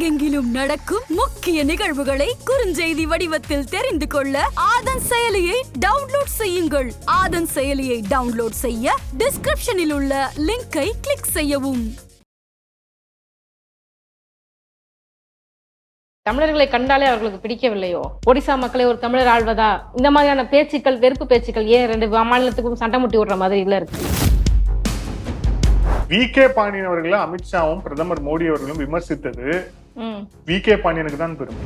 உலகெங்கிலும் நடக்கும் முக்கிய நிகழ்வுகளை குறுஞ்செய்தி வடிவத்தில் தெரிந்து கொள்ள ஆதன் செயலியை டவுன்லோட் செய்யுங்கள். ஆதன் செயலியை டவுன்லோட் செய்ய டிஸ்கிரிப்ஷனில் உள்ள லிங்கை கிளிக் செய்யவும். தமிழர்களை கண்டாலே அவர்களுக்கு பிடிக்கவில்லையோ? ஒடிசா மக்களை ஒரு தமிழர் ஆள்வதா? இந்த மாதிரியான பேச்சுக்கள் வெறுப்பு பேச்சுக்கள் ஏன் ரெண்டு மாநிலத்துக்கும் சண்டை முட்டி விடுற மாதிரி இல்ல இருக்கு? வி கே பாண்டியன் அவர்களை அமித்ஷாவும் பிரதமர் மோடி அவர்களும் விமர்சித்தது. வி கே பாண்டியனுக்கு தான் பெருமை.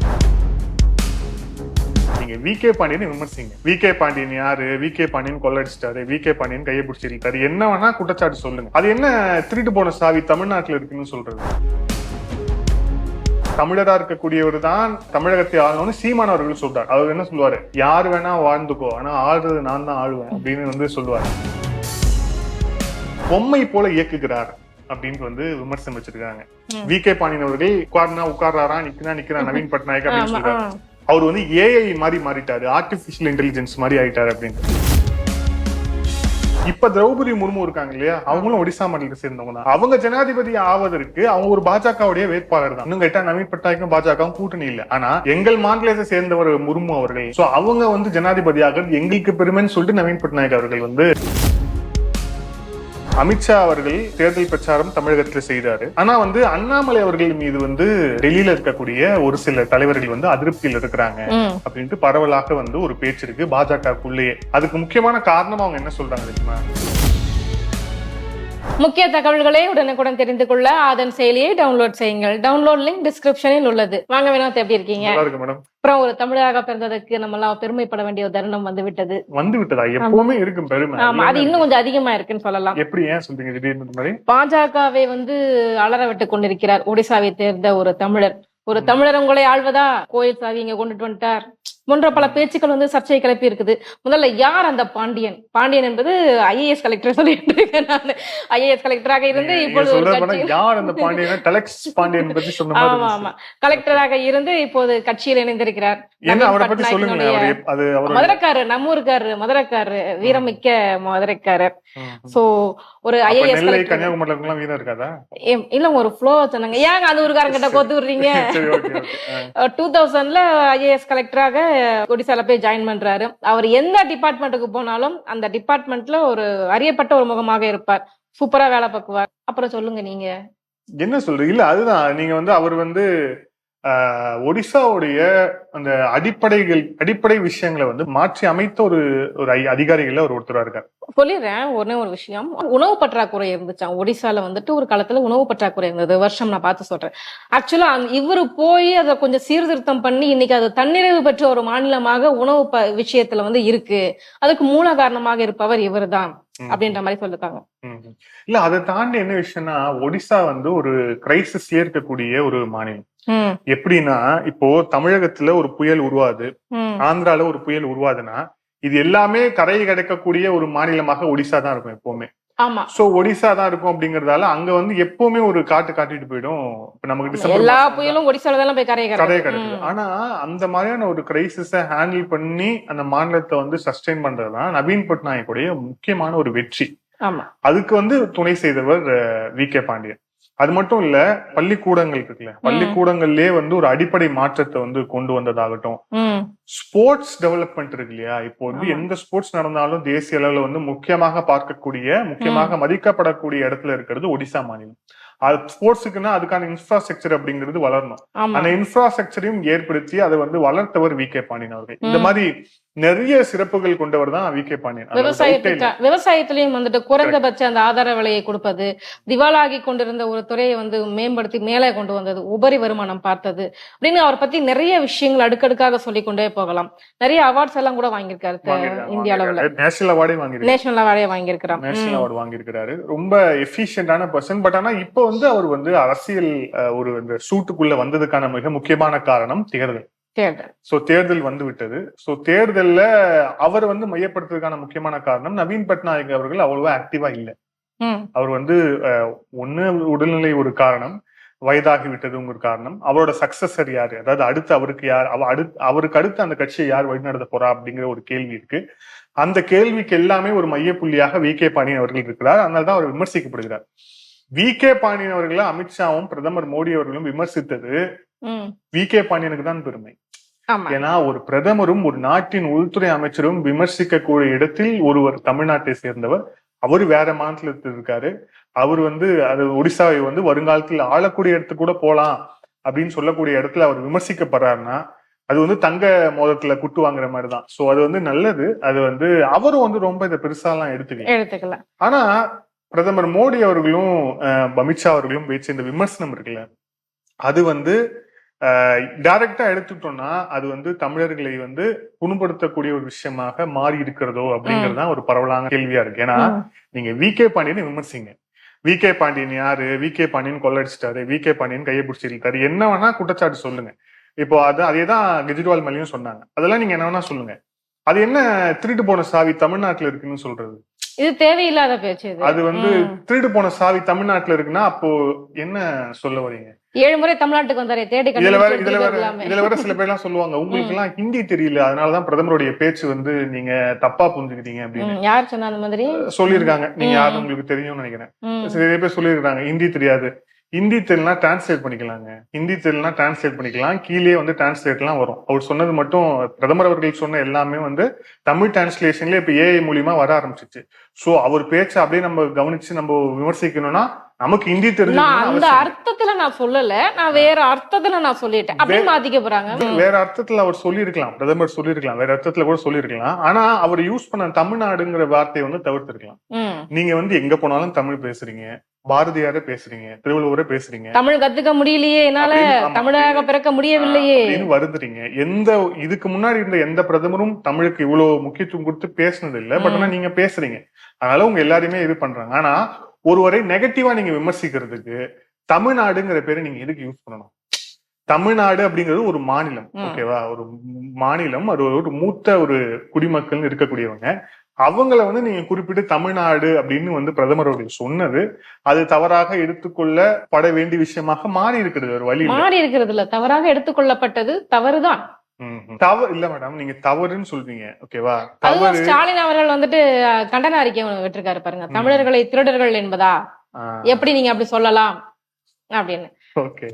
நீங்க வி கே பாண்டியன் விமர்சிங்க. வி கே பாண்டியன் யாரு? வி கே பாண்டியன் கொள்ளடிச்சிட்டாரு. வி கே பாண்டியன் கையை பிடிச்சிருக்காரு. என்ன வேணா குற்றச்சாட்டு சொல்லுங்க. அது என்ன திருட்டு போன சாவி தமிழ்நாட்டுல இருக்குன்னு சொல்றது? தமிழரா இருக்கக்கூடியவர் தான் தமிழகத்தை ஆளணும்னு சீமான் அவர்கள் சொல்றாரு. அவர் என்ன சொல்லுவாரு? யார் வேணா வாழ்ந்துக்கோ. ஆனா ஆடுறது நான் தான் ஆளுவேன் அப்படின்னு வந்து சொல்லுவாரு. பொம்மை போல இயக்குகிறார். அப்படின்னு வந்து விமர்சனம் வச்சிருக்காங்க. வி கே பாண்டியன் அவர்கள் உட்கார்னா உட்கார்றாரா நிக்கிறா நிக்கிறா நவீன் பட்நாயக் அப்படின்னு சொல்றாரு. அவர் வந்து ஏஐ மாதிரி மாறிட்டாரு ஆர்டிபிஷியல் இன்டெலிஜென்ஸ் மாதிரி ஆயிட்டாரு அப்படின்னு இப்ப திரௌபதி முர்மு இருக்காங்க இல்லையா? அவங்களும் ஒடிசா மாநிலத்தை சேர்ந்தவங்க தான். அவங்க ஜனாதிபதி ஆவதற்கு அவங்க ஒரு பாஜகவுடைய வேட்பாளர் தான். இன்னும் கேட்டா நவீன் பட்நாயக்கும் பாஜகவும் கூட்டணி இல்ல. ஆனா எங்கள் மாநிலத்தை சேர்ந்தவர் முர்மு அவர்கள். சோ அவங்க வந்து ஜனாதிபதி ஆகிறது எங்களுக்கு பெருமைன்னு சொல்லிட்டு நவீன் பட்நாயக் அவர்கள் வந்து அமித்ஷா அவர்கள் தேர்தல் பிரச்சாரம் தமிழகத்தில் செய்தாரு. ஆனா வந்து அண்ணாமலை அவர்கள் மீது வந்து டெல்லியில இருக்கக்கூடிய ஒரு சில தலைவர்கள் வந்து அதிருப்தியில் இருக்கிறாங்க. அப்படின்ட்டு பரவலாக வந்து ஒரு பேச்சு இருக்கு. பாஜகக்குள்ளேயே அதுக்கு முக்கியமான காரணம் அவங்க என்ன சொல்றாங்க தெரியுமா? முக்கிய தகவல்களை உடனுக்குடன் தெரிந்து கொள்ள ஆதன் செயலியை டவுன்லோட் செய்யுங்கள். டவுன்லோட் லிங்க் டிஸ்கிரிப்ஷனில் உள்ளது. வாங்க வினோத் எப்படி இருக்கீங்க? அப்புறம் ஒரு தமிழராக பிறந்ததற்கு நம்ம எல்லாம் பெருமைப்பட வேண்டிய ஒரு தருணம் வந்து விட்டது வந்து விட்டதா எப்பவுமே இருக்கும் பெருமை. ஆமா அது இன்னும் கொஞ்சம் அதிகமா இருக்குன்னு சொல்லலாம். எப்படி ஏன் சொல்றீங்க? திடீர்னு பாஜகவை வந்து அலற விட்டு கொண்டிருக்கிறார். ஒடிசாவை தேர்ந்த ஒரு தமிழர். ஒரு தமிழர் உங்களை ஆள்வதா? கோயில் சாவி இங்க கொண்டுட்டு வந்துட்டார். போன்ற பல பேச்சுக்கள் வந்து சர்ச்சை கிளப்பி இருக்குது. முதல்ல யார் அந்த பாண்டியன்? பாண்டியன் என்பது ஐஏஎஸ் கலெக்டர் சொல்லிட்டு இருக்கேன் நான் ஐஏஎஸ் கலெக்டராக இருந்து இப்பொழுது ஒரு சொல்றது போனா கட்சி யார் அந்த பாண்டியன்? டெலக்ஸ் பாண்டியன் பத்தி சொன்ன மாதிரி ஆமா ஆமா. கலெக்டராக இருந்து இப்போது கட்சியில் இணைந்திருக்கிறார். மதுரைக்காரர் நம்ம ஊருக்காரரு மதுரைக்காரரு வீரமிக்க மதுரைக்காரர். சோ ஒரு ஐஏஎஸ் இருக்கலாம் வீரம் இருக்காதா? இல்ல ஒரு ஃப்ளோ சொன்னாங்க. ஏங்க அந்த ஊருக்காரங்க கிட்ட கோத்து விடுறீங்க? டூ தௌசண்ட்ல ஐஏஎஸ் கலெக்டராக ஒடிசால போய் ஜாயின் பண்றாரு. அவர் எந்த டிபார்ட்மெண்ட்டுக்கு போனாலும் அந்த டிபார்ட்மெண்ட்ல ஒரு அறியப்பட்ட ஒரு முகமாக இருப்பார். சூப்பரா வேலை பார்க்குவார். அப்புறம் சொல்லுங்க நீங்க. என்ன சொல்றீங்க? இல்ல அதுதான். நீங்க வந்து அவர் வந்து ஒடிசாவுடைய அந்த அடிப்படைகள் அடிப்படை விஷயங்களை வந்து மாற்றி அமைத்த ஒரு ஒரு அதிகாரிகள்ல ஒரு ஒருத்தரா இருக்காரு. சொல்லிடுறேன் ஒரே ஒரு விஷயம். உணவு பற்றாக்குறை இருந்துச்சாம் ஒடிசால வந்துட்டு ஒரு காலத்துல உணவு பற்றாக்குறை இருந்தது. வருஷம் நான் பார்த்து சொல்றேன். ஆக்சுவலா இவரு போய் அதை கொஞ்சம் சீர்திருத்தம் பண்ணி இன்னைக்கு அது தன்னிறைவு பெற்ற ஒரு மாநிலமாக உணவு ப- விஷயத்துல வந்து இருக்கு. அதுக்கு மூல காரணமாக இருப்பவர் இவர்தான் ம். அப்படின்ற மாதிரி சொல்லிருக்காங்க. இல்ல அதை தாண்டி என்ன விஷயம்னா ஒடிசா வந்து ஒரு கிரைசிஸ் இருக்கக்கூடிய ஒரு மாநிலம். எப்படின்னா இப்போ தமிழகத்துல ஒரு புயல் உருவாது. ஆந்திரால ஒரு புயல் உருவாதுன்னா இது எல்லாமே கரையை கடக்கக்கூடிய ஒரு மாநிலமாக ஒடிசா தான் இருக்கும் எப்பவுமே. சோ ஒடிசா தான் இருக்கும் அப்படிங்கறதால அங்க வந்து எப்பவுமே ஒரு காட்டு காட்டிட்டு போயிடும். இப்ப நமக்கு டிசம்பர் எல்லா புயலும் ஒடிசால தான் போய் கரையை கரையை கடக்குது. ஆனா அந்த மாதிரியான ஒரு கிரைசிஸ ஹேண்டில் பண்ணி அந்த மாநிலத்தை வந்து சஸ்டெயின் பண்றதுதான் நவீன் பட்நாயக்குடைய முக்கியமான ஒரு வெற்றி. ஆமா. அதுக்கு வந்து துணை செய்தவர் வி கே பாண்டியன். அது மட்டும் இல்ல பள்ளிக்கூடங்கள் இருக்குல்ல. பள்ளிக்கூடங்கள்லயே வந்து ஒரு அடிப்படை மாற்றத்தை வந்து கொண்டு வந்ததாகட்டும். ஸ்போர்ட்ஸ் டெவலப்மெண்ட் இருக்கு இல்லையா இப்போ வந்து. எந்த ஸ்போர்ட்ஸ் நடந்தாலும் தேசிய அளவுல வந்து முக்கியமாக பார்க்கக்கூடிய முக்கியமாக மதிக்கப்படக்கூடிய இடத்துல இருக்கிறது ஒடிசா மாநிலம். அது ஸ்போர்ட்ஸுக்குன்னா அதுக்கான இன்ஃப்ராஸ்ட்ரக்சர் அப்படிங்கிறது வளரணும். அந்த இன்ஃப்ராஸ்ட்ரக்சரையும் ஏற்படுத்தி அதை வந்து வளர்த்தவர் வி கே பாண்டியன் அவர்கள். இந்த. மாதிரி நிறைய சிறப்புகள் கொண்டவர் தான் வி கே பாண்டியன் விவசாயத்துக்கு. விவசாயத்திலையும் வந்துட்டு குறைந்தபட்ச அந்த ஆதார விலையை கொடுப்பது திவாலாகி கொண்டிருந்த ஒரு துறையை வந்து மேம்படுத்தி மேலே கொண்டு வந்தது உபரி வருமானம் பார்த்தது அப்படின்னு அவரை பத்தி நிறைய விஷயங்கள் அடுக்கடுக்காக சொல்லிக் கொண்டே போகலாம். நிறைய அவார்ட்ஸ் எல்லாம் கூட வாங்கியிருக்காரு இந்திய அளவுல. நேஷனல் அவார்டே வாங்கியிருக்காரு. நேஷனல் அவார்டே வாங்கியிருக்கிறார். நேஷனல் அவார்டு வாங்கியிருக்கிறாரு. ரொம்ப எஃபிஷியன்டான பர்சன் பட் ஆனா இப்போ வந்து அவர் வந்து அரசியல் ஒரு இந்த சூட்டுக்குள்ள வந்ததுக்கான மிக முக்கியமான காரணம் தேர்தல். தேர்தல். சோ தேர்தல் வந்து விட்டது சோ தேர்தல்ல அவர் வந்து மையப்படுத்துறதுக்கான முக்கியமான காரணம் நவீன் பட்நாயக் அவர்கள் அவ்வளவா ஆக்டிவா இல்ல. அவர் வந்து ஒண்ணு உடல்நிலை ஒரு காரணம் வயதாகி விட்டதுங்க ஒரு காரணம். அவரோட சக்சஸர் யாரு? அதாவது அடுத்து அவருக்கு யார் அவ அடுத்து அவருக்கு அடுத்து அந்த கட்சியை யார் வழிநடத்த போறா அப்படிங்கிற ஒரு கேள்வி இருக்கு. அந்த கேள்விக்கு எல்லாமே ஒரு மையப்புள்ளியாக வி கே பாண்டியன் அவர்கள் இருக்கிறார். அதனால தான் அவர் விமர்சிக்கப்படுகிறார். வி கே பாண்டியன் அவர்களை அமித்ஷாவும் பிரதமர் மோடி அவர்களும் விமர்சித்தது. வி கே பாண்டியனுக்கு தான் பெருமை. ஏன்னா ஒரு பிரதமரும் ஒரு நாட்டின் உள்துறை அமைச்சரும் விமர்சிக்கக்கூடிய இடத்தில் ஒருவர் தமிழ்நாட்டை சேர்ந்தவர். அவர் வேற மாநிலத்தில் இருக்காரு. அவர் வந்து அது ஒடிசாவை வந்து வருங்காலத்தில் ஆளக்கூடிய இடத்துக்கு கூட போலாம் அப்படின்னு சொல்லக்கூடிய இடத்துல அவர் விமர்சிக்கப்படுறாருன்னா அது வந்து தங்க மோதத்துல குட்டு வாங்குற மாதிரி தான் சோ அது வந்து நல்லது. அது வந்து அவரும் வந்து ரொம்ப இதை பெருசாலாம் எடுத்துக்கல. எடுத்துக்கலாம் ஆனா பிரதமர் மோடி அவர்களும் அமித்ஷா அவர்களும் வச்ச இந்த விமர்சனம் இருக்குல்ல அது வந்து டைரக்டா எடுத்துட்டோம்னா அது வந்து தமிழர்களை வந்து புண்படுத்தக்கூடிய ஒரு விஷயமாக மாறி இருக்கிறதோ அப்படிங்கிறது தான் ஒரு பரவலான கேள்வியா இருக்கு. ஏன்னா. நீங்க வி. கே. பாண்டியனை விமர்சிங்க. வி. கே. பாண்டியன் யாரு? வி. கே. பாண்டியன் கொள்ளடிச்சிட்டாரு. வி. கே. பாண்டியன் கையை பிடிச்சிருக்காரு என்ன வேணா குற்றச்சாட்டு சொல்லுங்க. இப்போ அது அதே தான் கெஜ்ரிவால் மேலேயும் சொன்னாங்க. அதெல்லாம் நீங்க என்ன வேணா சொல்லுங்க. அது என்ன திருட்டு போன சாவி தமிழ்நாட்டுல இருக்குன்னு சொல்றது? இது தேவையில்லாத பேச்சு இது. அது வந்து. திருடு போன சாவி தமிழ்நாட்டுல இருக்குன்னா அப்போ என்ன சொல்ல வரீங்க? ஏழு முறை தமிழ்நாட்டுக்கு வந்தாரே தேடி இதுல வேற இதுல வேற. இதுல வேற சில பேர் எல்லாம் சொல்லுவாங்க. உங்களுக்கு எல்லாம் ஹிந்தி தெரியல அதனாலதான் பிரதமருடைய பேச்சு வந்து நீங்க தப்பா புரிஞ்சுக்கிட்டீங்க அப்படின்னு. யார் சொன்ன அந்த மாதிரி? சொல்லியிருக்காங்க. நீங்க. யாரும் உங்களுக்கு தெரியும்னு நினைக்கிறேன். நிறைய பேர் சொல்லியிருக்காங்க ஹிந்தி தெரியாது. ஹிந்தி தெரியலனா டிரான்ஸ்லேட் பண்ணிக்கலாங்க. ஹிந்தி தெரியலனா டிரான்ஸ்லேட் பண்ணிக்கலாம். கீழே வந்து டிரான்ஸ்லேட்லாம் வரும். அவர் சொன்னது மட்டும் பிரதமர் அவர்கள் சொன்ன எல்லாமே வந்து தமிழ் டிரான்ஸ்லேஷன்ல இப்ப ஏஐ மூலியமா வர ஆரம்பிச்சிச்சு. சோ அவர் பேச்சை அப்படியே நம்ம கவனிச்சு நம்ம விமர்சிக்கணும்னா நமக்கு ஹிந்தி தெரிஞ்சு அந்த அர்த்தத்துல நான் சொல்லல. நான் வேற அர்த்தத்துல நான் சொல்லிட்டேன். அப்படின்னு மாத்திக்க போறாங்க. வேற அர்த்தத்துல அவர் சொல்லியிருக்கலாம். பிரதமர் சொல்லியிருக்கலாம். வேற அர்த்தத்துல கூட சொல்லியிருக்கலாம். ஆனா அவர் யூஸ் பண்ண தமிழ்நாடுங்கிற வார்த்தையை வந்து தவிர்த்திருக்கலாம். நீங்க வந்து எங்க போனாலும் தமிழ் பேசுறீங்க. பாரதியாரே பேசுறீங்க திருவள்ளுவரே பேசுறீங்க. தமிழ் கத்துக்க முடியலையே என்னால. தமிழாக பிறக்க முடியவில்லையே. வருந்துறீங்க. எந்த இதுக்கு முன்னாடி இருந்த எந்த பிரதமரும் தமிழுக்கு இவ்வளவு முக்கியத்துவம் கொடுத்து பேசுனது இல்ல பட் ஆனா நீங்க பேசுறீங்க. அதனால உங்க எல்லாருமே இது பண்றாங்க. ஆனா ஒருவரை நெகட்டிவா நீங்க விமர்சிக்கிறதுக்கு தமிழ்நாடுங்கிற பேரை நீங்க எதுக்கு யூஸ் பண்ணணும்? தமிழ்நாடு அப்படிங்கிறது ஒரு மாநிலம். ஓகேவா ஒரு மாநிலம் அது ஒரு மூத்த ஒரு குடிமக்கள்னு இருக்கக்கூடியவங்க. அவங்கள வந்து நீங்க குறிப்பிட்டு தமிழ்நாடு அப்படின்னு வந்து பிரதமர் அவர்கள் சொன்னது அது தவறாக எடுத்துக்கொள்ள பட வேண்டிய விஷயமாக மாறி இருக்கிறது ஒரு வழி. மாறி இருக்கிறது இல்ல தவறாக எடுத்துக்கொள்ளப்பட்டது தவறுதான். தவறு இல்ல மேடம் நீங்க தவறுன்னு சொல்றீங்க. ஓகேவா தவறு. ஸ்டாலின் அவர்கள் வந்துட்டு கண்டன அறிக்கை விட்டிருக்காரு பாருங்க. தமிழர்களை திருடர்கள் என்பதா? எப்படி நீங்க அப்படி சொல்லலாம்? அப்படின்னு. ஓகே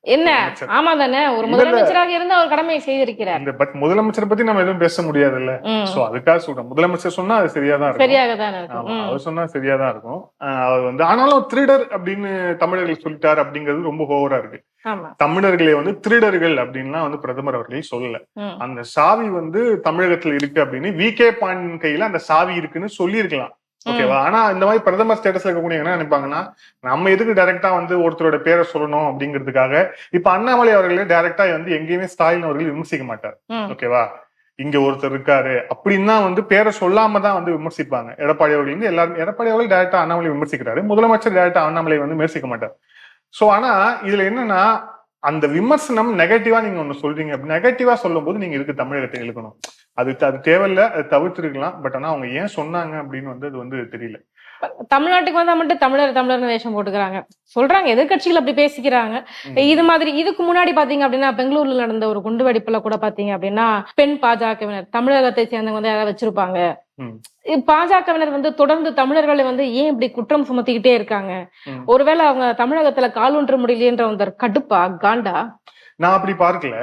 என்ன. ஆமா தானே ஒரு இல்ல, இல்ல. முதலமைச்சராக இருந்து அவர் கடமையை செய்திருக்கிறார். பட் முதலமைச்சரை பத்தி நம்ம எதுவும் பேச முடியாதுல்ல. ம். சோ அதுக்காக சொல்றேன். முதலமைச்சர் சொன்னா அது சரியாதான் இருக்கும். சரியாக தானே இருக்கும். அவர் சொன்னா சரியாதான் இருக்கும். ஆஹ் அவர் வந்து ஆனாலும் திருடர் அப்படின்னு தமிழர்கள் சொல்லிட்டாரு அப்படிங்கிறது ரொம்ப ஓவரா இருக்கு. தமிழர்களை வந்து திருடர்கள் அப்படின்லாம் வந்து பிரதமர் அவர்கள் சொல்லல. அந்த சாவி வந்து தமிழகத்துல இருக்கு அப்படின்னு வி கே பாண்டியன் கையில அந்த சாவி இருக்குன்னு சொல்லியிருக்கலாம். ஓகேவா ஆனா இந்த மாதிரி பிரதமர் ஸ்டேட்டஸ்ல இருக்கக்கூடிய என்ன நினைப்பாங்கன்னா நம்ம எதுக்கு டைரக்டா வந்து ஒருத்தரோட பேரை சொல்லணும் அப்படிங்கிறதுக்காக இப்ப அண்ணாமலை அவர்களே டைரக்டா வந்து எங்கேயுமே ஸ்டாலின் அவர்கள் விமர்சிக்க மாட்டார். ஓகேவா இங்க ஒருத்தர் இருக்காரு அப்படின்னா வந்து பேரை சொல்லாம தான் வந்து விமர்சிப்பாங்க. எடப்பாடி அவர்கள் வந்து எல்லாரும் எடப்பாடி அவர்கள் டைரக்டா அண்ணாமலை விமர்சிக்கிறாரு. முதலமைச்சர் டைரக்டா அண்ணாமலை வந்து விமர்சிக்க மாட்டார். சோ ஆனா இதுல என்னன்னா அந்த விமர்சனம் நெகட்டிவா நீங்க ஒண்ணு சொல்றீங்க. நெகட்டிவா சொல்லும் போது நீங்க இதுக்கு தமிழகத்தை இழுக்கணும். அது அது தேவையில்ல அது தவிர்த்திருக்கலாம். பட் ஆனா அவங்க ஏன் சொன்னாங்க அப்படின்னு வந்து அது வந்து தெரியல. தமிழ்நாட்டுக்கு வந்தா மட்டும் தமிழர் தமிழர் வேஷம் போட்டுக்கிறாங்க. சொல்றாங்க எதிர்க்கட்சிகள் அப்படி பேசிக்கிறாங்க. இது மாதிரி இதுக்கு முன்னாடி பாத்தீங்க அப்படின்னா பெங்களூர்ல நடந்த ஒரு குண்டு வெடிப்புல கூட பாத்தீங்க அப்படின்னா பெண் பாஜகவினர் தமிழகத்தை சேர்ந்தவங்க வந்து யாராவது வச்சிருப்பாங்க. பாஜகவினர் வந்து தொடர்ந்து தமிழர்களை வந்து ஏன் இப்படி குற்றம் சுமத்திக்கிட்டே இருக்காங்க. ஒருவேளை அவங்க தமிழகத்துல கால் ஒன்று முடியலையன்ற அந்த கடுப்பா காண்டா? நான் அப்படி பார்க்கல.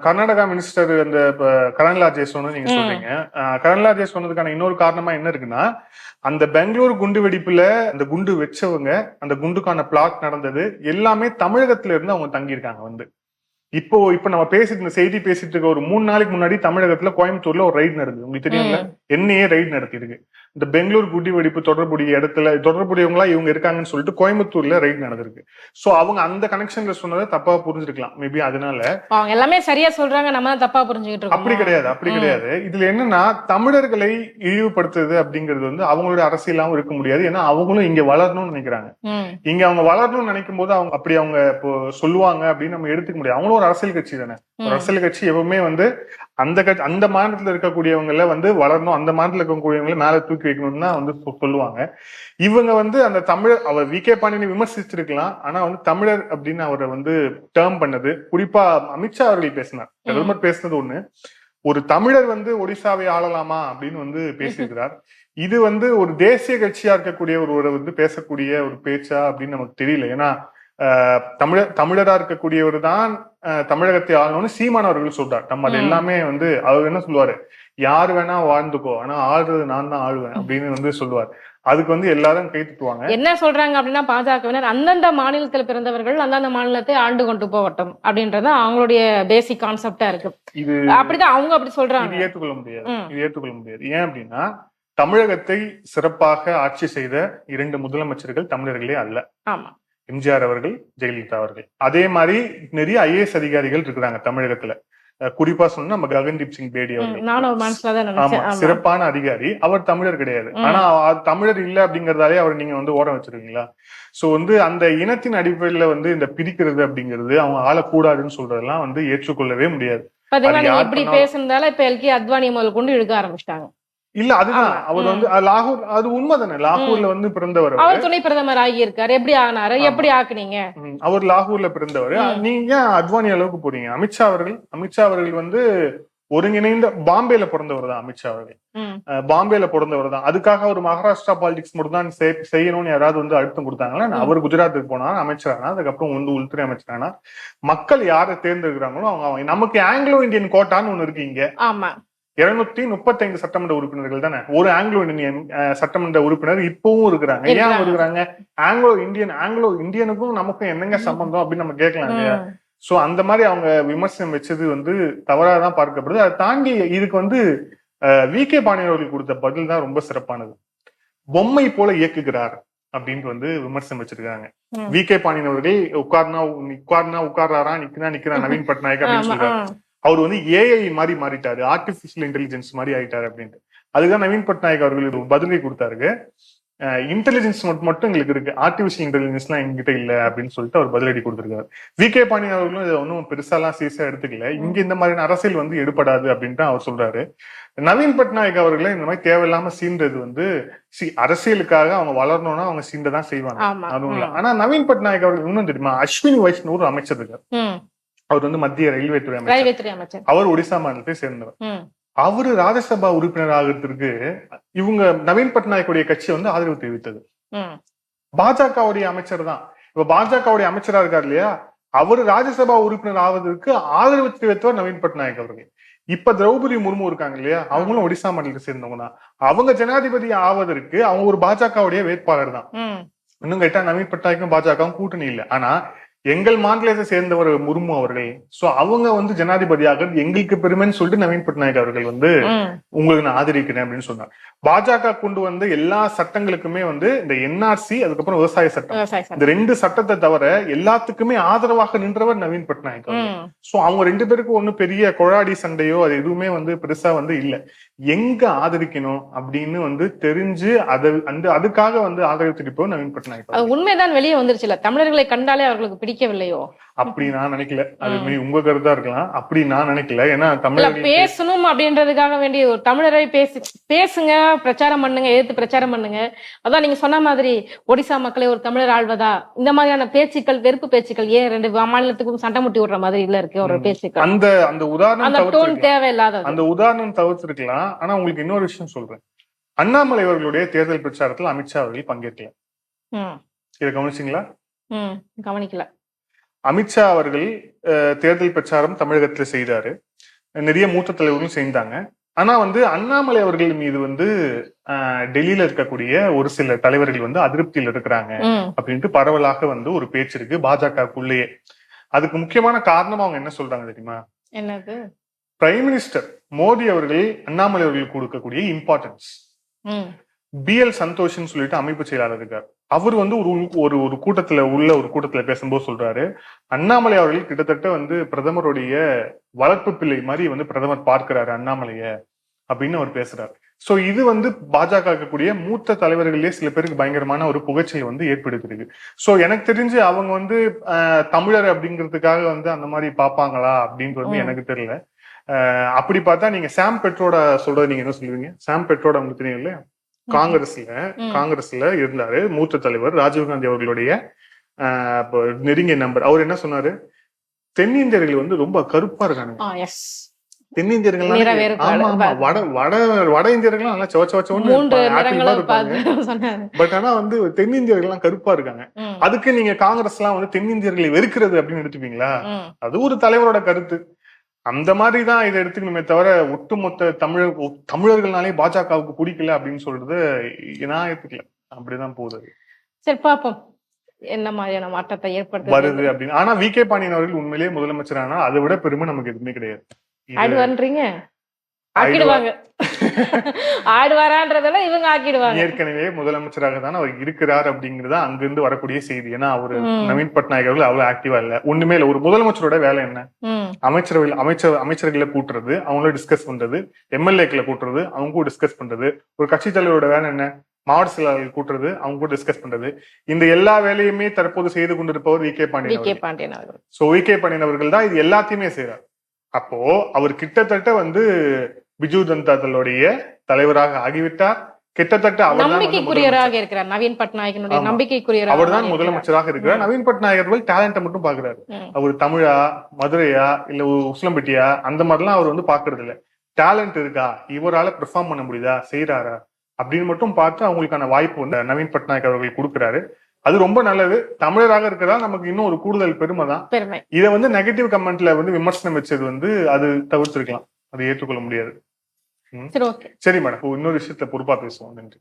கர்நாடகா மினிஸ்டர் அந்த இப்ப கரண்லாஜே சொன்னது நீங்க. சொல்றீங்க. அஹ், கரண்லாஜே சொன்னதுக்கான இன்னொரு காரணமா என்ன இருக்குன்னா அந்த பெங்களூர் குண்டு வெடிப்புல அந்த குண்டு வச்சவங்க அந்த குண்டுக்கான பிளாட் நடந்தது எல்லாமே தமிழகத்துல இருந்து அவங்க தங்கியிருக்காங்க வந்து. இப்போ இப்ப நம்ம பேசிட்டு இந்த செய்தி பேசிட்டு இருக்க ஒரு மூணு நாளைக்கு முன்னாடி தமிழகத்துல கோயம்புத்தூர்ல ஒரு ரைடு நடக்குது உங்களுக்கு தெரியும்ல? என்னையே ரைடு நடத்திருக்கு இந்த பெங்களூர் குடி வெடிப்பு தொடர்புடைய இடத்துல தொடர்புடையவங்களா இவங்க இருக்காங்கன்னு சொல்லிட்டு கோயம்புத்தூர்ல ரைடு நடந்திருக்கு. சோ அவங்க அந்த கனெக்ஷன்ல சொன்னதை தப்பா புரிஞ்சிருக்கலாம். மேபி அதனால அவங்க எல்லாமே சரியா சொல்றாங்க நம்ம தப்பா புரிஞ்சுக்கிட்டு அப்படி கிடையாது அப்படி. கிடையாது. இதுல என்னன்னா தமிழர்களை இழிவுபடுத்துறது அப்படிங்கிறது வந்து அவங்களோட அரசியலாவும் இருக்க முடியாது. ஏன்னா அவங்களும் இங்க வளரணும்னு நினைக்கிறாங்க. இங்க அவங்க வளரணும்னு நினைக்கும் போது அவங்க அப்படி அவங்க இப்போ சொல்லுவாங்க அப்படின்னு நம்ம எடுத்துக்க முடியாது. அவங்களும் ஒரு அரசியல் கட்சி தானே. ஒரு. அரசியல் கட்சி எப்பவுமே வந்து அந்த கட்சி அந்த மாநிலத்துல இருக்கக்கூடியவங்கள வந்து வளரணும் அந்த மாநிலத்துல இருக்கக்கூடியவங்கள மேல தூக்கி வைக்கணும்னு வந்து சொல்லுவாங்க. இவங்க வந்து அந்த தமிழர் அவர் வி. கே. பாண்டியனை விமர்சிச்சிருக்கலாம். ஆனா வந்து தமிழர் அப்படின்னு அவரை வந்து டேர்ம் பண்ணது குறிப்பா அமித்ஷா அவர்கள் பேசினார். பிரதமர் பேசினது ஒண்ணு ஒரு தமிழர் வந்து ஒடிசாவை ஆளலாமா அப்படின்னு வந்து பேசியிருக்கிறார். இது வந்து ஒரு தேசிய கட்சியா இருக்கக்கூடிய ஒருவரை வந்து பேசக்கூடிய ஒரு பேச்சா அப்படின்னு நமக்கு தெரியல. ஏன்னா ஆஹ், தமிழர் இருக்கக்கூடியவர் தான் தமிழகத்தை ஆளணும்னு சீமான் அவர்கள் சொல்றார். நம்ம அது. எல்லாமே வந்து அவர் என்ன சொல்லுவாரு? யார் வேணா வாழ்ந்துக்கோ ஆனா ஆள்றது நான் தான் ஆளுவேன் அப்படின்னு வந்து சொல்லுவார். அதுக்கு வந்து எல்லாரும் கை தட்டுவாங்க. என்ன சொல்றாங்க அப்படின்னா பாஜகவினர் அந்தந்த மாநிலத்தில் பிறந்தவர்கள் அந்தந்த மாநிலத்தை ஆண்டு கொண்டு போகட்டும் அப்படின்றது அவங்களுடைய பேசிக் கான்செப்டா இருக்கு. இது அப்படிதான் அவங்க அப்படி இது சொல்றாங்க ஏற்றுக்கொள்ள முடியாது. இது ஏற்றுக்கொள்ள முடியாது. ஏன் அப்படின்னா தமிழகத்தை சிறப்பாக ஆட்சி செய்த இரண்டு முதலமைச்சர்கள் தமிழர்களே அல்ல. ஆமா. எம்ஜிஆர் அவர்கள் ஜெயலலிதா அவர்கள். அதே மாதிரி நிறைய ஐஏஎஸ் அதிகாரிகள் இருக்கிறாங்க தமிழகத்துல. குறிப்பா சொன்னா நம்ம ககன்தீப் சிங் பேடி அவர்கள். சிறப்பான அதிகாரி. அவர் தமிழர் கிடையாது. ஆனா தமிழர் இல்ல அப்படிங்கறதாலே அவர் நீங்க வந்து ஓட வச்சிருக்கீங்களா? சோ வந்து அந்த இனத்தின் அடிப்படையில வந்து இந்த பிரிக்கிறது அப்படிங்கிறது அவங்க ஆளக்கூடாதுன்னு சொல்றதெல்லாம் வந்து ஏற்றுக்கொள்ளவே முடியாது. யார் இப்படி பேசுனதால இப்ப எல்கே அத்வானி முதல் கொண்டு இழுக்க ஆரம்பிச்சிட்டாங்க. இல்ல அதுதான். அவர். வந்து லாகூர் அது உண்மைதானே. லாகூர்ல வந்து பிறந்தவர் அவர். துணை பிரதமர் ஆகியிருக்காரு. எப்படி ஆனாரு. எப்படி ஆக்குனீங்க? அவர் லாகூர்ல பிறந்தவர். நீங்க ஏன் அத்வானி அளவுக்கு போறீங்க? அமித்ஷா அவர்கள் அமித்ஷா அவர்கள் வந்து ஒருங்கிணைந்த பாம்பேல பிறந்தவர் தான் அமித்ஷா அவர்கள். பாம்பேல பிறந்தவர் தான். அதுக்காக அவர் மகாராஷ்டிரா பாலிடிக்ஸ் மட்டும் தான் செய்- செய்யணும்னு யாராவது வந்து அழுத்தம் கொடுத்தாங்களா? ம். அவர் குஜராத்துக்கு போனார்? அமைச்சரானா அதுக்கப்புறம் வந்து உள்துறை அமைச்சரானா? மக்கள் யாரை தேர்ந்தெடுக்கிறாங்களோ அவங்க அவங்க நமக்கு ஆங்கிலோ இந்தியன் கோட்டான்னு ஒண்ணு இருக்கு இங்க. ஆமா. இருநூத்தி முப்பத்தைந்து சட்டமன்ற உறுப்பினர்கள் தானே? ஒரு ஆங்கிலோ இந்தியன் சட்டமன்ற உறுப்பினர் இப்பவும் இருக்கிறாங்க. ஏன் இருக்கிறாங்க. ஆங்கிலோ இந்தியன் ஆங்கிலோ இந்தியனுக்கும் நமக்கும் என்னங்க சம்பந்தம் அப்படின்னு நம்ம கேட்கலாம் இல்லையா. சோ அந்த மாதிரி அவங்க விமர்சனம் வச்சது வந்து தவறாதான் பார்க்கப்படுது. அதை தாண்டி இதுக்கு வந்து வி கே பாண்டியன் அவர்கள் கொடுத்த பதில் தான் ரொம்ப சிறப்பானது. பொம்மை போல இயக்குகிறார் அப்படின்ட்டு வந்து விமர்சனம் வச்சிருக்காங்க. வி கே பாண்டியன் அவர்கள் உட்கார்னா உட்கார்னா உட்கார்றாரா நிக்கிறா நிக்கிறா நவீன் பட்நாயக் அப்படின்னு சொல்றாரு. அவர் வந்து ஏஐ மாதிரி மாறிட்டாரு. ஆர்டிபிஷியல் இன்டெலிஜென்ஸ் மாதிரி ஆயிட்டாரு அப்படின்ட்டு. அதுதான் நவீன் பட்நாயக் அவர்கள் ஒரு பதிலை கொடுத்தாரு இன்டெலிஜென்ஸ் மட்டும் எங்களுக்கு இருக்கு. ஆர்டிபிஷியல் இன்டெலிஜென்ஸ் எல்லாம் எங்ககிட்ட இல்ல அப்படின்னு சொல்லிட்டு அவர் பதிலடி கொடுத்திருக்காரு. வி கே பாண்டியன் அவர்களும் இதை ஒன்றும் பெருசாலாம் சீரியஸா எடுத்துக்கல. இங்க இந்த மாதிரியான அரசியல் வந்து எடுபடாது அப்படின்ட்டு அவர் சொல்றாரு. நவீன் பட்நாயக் அவர்களை இந்த மாதிரி தேவையில்லாம சீன்றது வந்து சி அரசியலுக்காக அவங்க வளரணும்னா அவங்க சீண்டதான் செய்வாங்க. அதுவும். ஆனா நவீன் பட்நாயக் அவர்கள் இன்னும் தெரியுமா? அஸ்வினி வைஷ்ணவ் ஒரு அமைச்சர் இருக்கார். அவர் வந்து மத்திய ரயில்வே துறை அமைச்சர். அவர் ஒடிசா மாநிலத்தை சேர்ந்தவர். அவரு ராஜ்யசபா உறுப்பினர் ஆகிறதுக்கு இவங்க நவீன் பட்நாயக்குடைய கட்சி வந்து ஆதரவு தெரிவித்தது. பாஜகவுடைய அமைச்சர் தான். இப்ப பாஜகவுடைய அமைச்சரா இருக்கார் இல்லையா? அவரு ராஜ்யசபா உறுப்பினர் ஆவதற்கு ஆதரவு தெரிவித்தவர் நவீன் பட்நாயக் அவர்கள். இப்ப திரௌபதி முர்மு இருக்காங்க இல்லையா? அவங்களும் ஒடிசா மாநிலத்தை சேர்ந்தவங்க தான். அவங்க ஜனாதிபதி ஆவதற்கு அவங்க ஒரு பாஜகவுடைய வேட்பாளர் தான். இன்னும் கேட்டா நவீன் பட்நாயக்கும் பாஜகவும் கூட்டணி இல்லை. ஆனா எங்கள் மாநிலத்தை சேர்ந்தவர் முர்மு அவர்கள் சோ அவங்க வந்து ஜனாதிபதியாக எங்களுக்கு பெருமைன்னு சொல்லிட்டு நவீன் பட்நாயக் அவர்கள் வந்து. உங்களுக்கு நான் ஆதரிக்கிறேன் அப்படின்னு சொன்னார் பாஜக கொண்டு வந்த எல்லா சட்டங்களுக்குமே வந்து இந்த என்ஆர்சி அதுக்கப்புறம் விவசாய சட்டம். இந்த ரெண்டு சட்டத்தை தவிர எல்லாத்துக்குமே ஆதரவாக நின்றவர் நவீன் பட்நாயக். சோ அவங்க ரெண்டு பேருக்கும் ஒண்ணும் பெரிய கொழாடி சண்டையோ அது எதுவுமே வந்து பெருசா வந்து இல்ல எங்க ஆதரிக்கணும் அப்படின்னு வந்து தெரிஞ்சு அது அந்த அதுக்காக வந்து ஆதரவு தெரிவிப்பவர் நவீன் பட்நாயக் அது உண்மைதான் வெளியே வந்துருச்சுல தமிழர்களை கண்டாலே அவர்களுக்கு பிடிக்கவில்லையோ? அப்படி நான் நினைக்கல. அது மீறி உங்க கருத்தா இருக்கலாம். அப்படி நான் நினைக்கல. ஏன்னா தமிழர்கள் பேசணும் அப்படின்றதுக்காக வேண்டிய ஒரு தமிழரை பேசி பேசுங்க பிரச்சாரம் பண்ணுங்க எதிர்த்து பிரச்சாரம் பண்ணுங்க. அதான் நீங்க சொன்ன மாதிரி ஒடிசா மக்களை ஒரு தமிழர் ஆள்வதா? இந்த மாதிரியான பேச்சுக்கள் வெறுப்பு பேச்சுக்கள் ஏன் ரெண்டு மாநிலத்துக்கும் சண்டை முட்டி விடுற மாதிரி இல்ல இருக்கு ஒரு. பேச்சுக்கள்? அந்த அந்த உதாரணம் அந்த டோன். தேவையில்லாதது. அந்த உதாரணம் தவிர்த்திருக்கலாம். ஆனா உங்களுக்கு இன்னொரு விஷயம் சொல்றேன். அண்ணாமலை அவர்களுடைய தேர்தல் பிரச்சாரத்தில் அமித்ஷா அவர்கள் பங்கேற்கல. இதை கவனிச்சிங்களா? கவனிக்கல. அமித்ஷா அவர்கள் தேர்தல் பிரச்சாரம் தமிழகத்துல செய்தாரு. நிறைய மூத்த தலைவர்களும் செய்தாங்க ஆனா வந்து அண்ணாமலை அவர்கள் மீது வந்து டெல்லியில இருக்கக்கூடிய ஒரு சில தலைவர்கள் வந்து அதிருப்தியில் இருக்கிறாங்க அப்படின்ட்டு பரவலாக வந்து ஒரு பேச்சு இருக்கு பாஜகக்குள்ளேயே அதுக்கு முக்கியமான காரணம் அவங்க என்ன சொல்றாங்க தெரியுமா? என்னது? பிரைம் மினிஸ்டர் மோடி அவர்கள் அண்ணாமலை அவர்களுக்கு கொடுக்கக்கூடிய இம்பார்ட்டன்ஸ் பி எல் சந்தோஷ்னு சொல்லிட்டு அமைப்பு செயலாளர் இருக்கார். அவர் வந்து ஒரு ஒரு ஒரு கூட்டத்துல உள்ள ஒரு கூட்டத்துல பேசும்போது சொல்றாரு. அண்ணாமலை அவர்கள் கிட்டத்தட்ட வந்து பிரதமருடைய வளர்ப்பு பிள்ளை மாதிரி வந்து பிரதமர் பார்க்கிறாரு அண்ணாமலைய அப்படின்னு அவர் பேசுறாரு. சோ இது வந்து பாஜக இருக்கக்கூடிய மூத்த தலைவர்களே சில பேருக்கு பயங்கரமான ஒரு புகைச்சல் வந்து ஏற்படுத்திருக்கு சோ எனக்கு தெரிஞ்சு அவங்க வந்து தமிழர் அப்படிங்கிறதுக்காக வந்து அந்த மாதிரி பாப்பாங்களா அப்படின்றது. எனக்கு தெரியல. அப்படி பார்த்தா நீங்க சாம் பெட்ரோட சொல்றது நீங்க என்ன சொல்லுவீங்க? சாம் பெட்ரோட உங்களுக்கு தெரியும் இல்லையா? காங்கிரஸ்ல. காங்கிரஸ்ல இருந்தாரு மூத்த தலைவர் ராஜீவ்காந்தி அவர்களுடைய நெருங்கிய நம்பர் அவர் என்ன சொன்னாரு? தென்னிந்தியர்கள் வந்து ரொம்ப கருப்பா இருக்காங்க தென்னிந்தியர்கள் வட வட வட இந்தியர்கள் நல்லா சவ பட் ஆனா வந்து தென்னிந்தியர்கள் எல்லாம் கருப்பா இருக்காங்க. அதுக்கு நீங்க காங்கிரஸ் எல்லாம் வந்து தென்னிந்தியர்களை வெறுக்கிறது அப்படின்னு எடுத்துப்பீங்களா. அது ஒரு தலைவரோட கருத்து. அந்த மாதிரி தான் இதை எடுத்துக்கணுமே தவிர ஒட்டுமொத்த தமிழர் தமிழர்கள்னாலே பாஜகவுக்கு பிடிக்கல அப்படின்னு சொல்றது நான் ஏத்துக்கல. அப்படிதான் போகுது. சரி பாப்போம் என்ன மாதிரியான மாற்றத்தை ஏற்படுத்து வருது அப்படின்னு. ஆனா வி. கே. பாண்டியன் அவர்கள் உண்மையிலேயே முதலமைச்சர் ஆனா அதை விட பெருமை நமக்கு எதுவுமே கிடையாது. ஆடுவான்றீங்க ஆக்கிடுவாங்க ஆடுவாரான்றதெல்லாம் இவங்க ஆக்கிடுவாங்க. ஏற்கனவே முதலமைச்சராக தான் அவர் இருக்கிறார் அப்படிங்கறது அங்கிருந்து வரக்கூடிய செய்தி. ஏன்னா அவரு. நவீன் பட்நாயக் அவர்கள் அவ்வளவு ஆக்டிவா இல்ல. ஒண்ணுமே இல்ல. ஒரு முதலமைச்சரோட வேலை என்ன? அமைச்சரவையில் அமைச்சர் அமைச்சர்களை கூட்டுறது அவங்கள டிஸ்கஸ் பண்றது எம்எல்ஏக்களை கூட்டுறது அவங்க கூட டிஸ்கஸ் பண்றது. ஒரு கட்சி தலைவரோட வேலை என்ன? மாவட்ட செயலாளர்கள் கூட்டுறது அவங்க கூட டிஸ்கஸ் பண்றது. இந்த எல்லா வேலையுமே தற்போது செய்து கொண்டிருப்பவர் வி கே பாண்டியன் அவர்கள். சோ வி கே பாண்டியன் அவர்கள் தான் இது எல்லாத்தையுமே செய்யறார் அப்போ அவர் கிட்டத்தட்ட வந்து பிஜு ஜனதா தளுடைய தலைவராக ஆகிவிட்டார். கிட்டத்தட்ட அவர் தான் நம்பிக்கைக்குரியவராக இருக்கிறார். நவீன் பட்நாயகனுடைய ஆமா. நம்பிக்கைக்குரியவராக அவர் தான். முதலமைச்சராக இருக்கிறார். நவீன் பட்நாயக் அவர்கள் டேலண்ட்டை மட்டும் பாக்குறாரு. அவர் தமிழா மதுரையா இல்ல உஸ்லம்பட்டியா அந்த மாதிரிலாம் அவர் வந்து பாக்குறது இல்ல டேலண்ட் இருக்கா? இவரால பெர்ஃபார்ம் பண்ண முடியுதா? செய்யறாரா அப்படின்னு மட்டும் பார்த்து அவங்களுக்கான வாய்ப்பு வந்து நவீன் பட்நாயக் அவர்கள் கொடுக்குறாரு. அது ரொம்ப நல்லது. தமிழராக இருக்கிறதா நமக்கு இன்னும் ஒரு கூடுதல் பெருமை தான். இதை வந்து நெகட்டிவ் கமெண்ட்ல வந்து விமர்சனம் வச்சது வந்து அது தவிர்த்திருக்கலாம். அதை ஏற்றுக்கொள்ள முடியாது. சரி ஓகே. சரி மேடம். இன்னொரு விஷயத்த பொறுப்பா பேசுவோம். நன்றி.